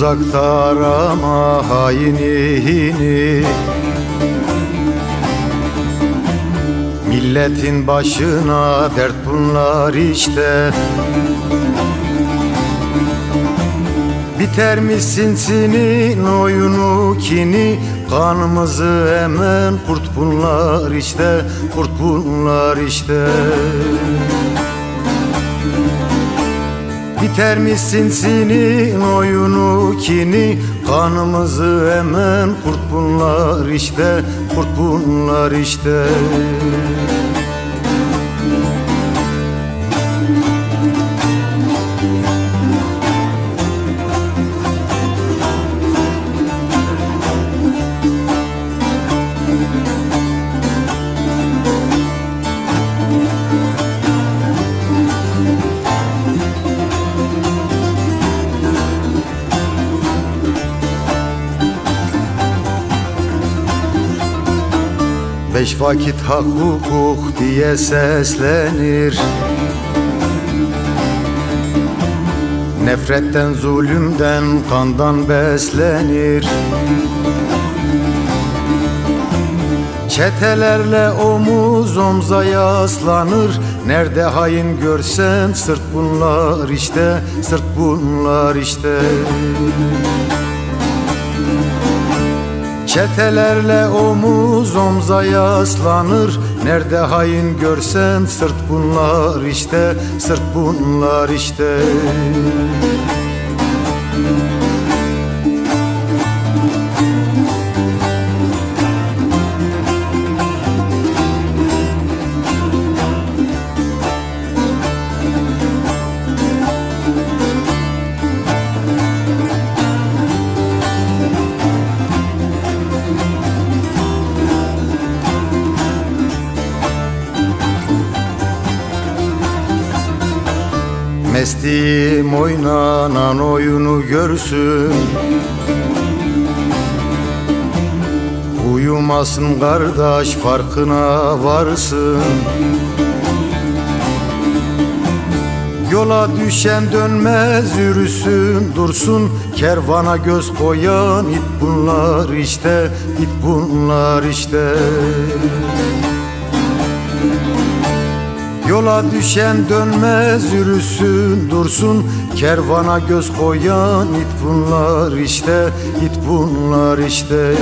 Uzakta arama hainini Milletin başına dert bunlar işte. Biter mi sinsinin oyunu kini? Kanımızı emen kurt bunlar işte Kurt bunlar işte Biter mi sinsinin oyunu kini? Kanımızı emen kurt bunlar işte Kurt bunlar işte Beş vakit hak hukuk diye seslenir. Nefretten, zulümden, kandan beslenir. Çetelerle omuz omza yaslanır Nerede hain görsen sırt bunlar işte Sırt bunlar işte Çetelerle omuz omza yaslanır Nerede hain görsen sırt bunlar işte Sırt bunlar işte Mestim oynanan oyunu görsün. Uyumasın kardeş farkına varsın. Yola düşen dönmez yürüsün dursun. Kervana göz koyan it bunlar işte it bunlar işte Yola düşen dönmez yürüsün dursun. Kervana göz koyan it bunlar işte it bunlar işte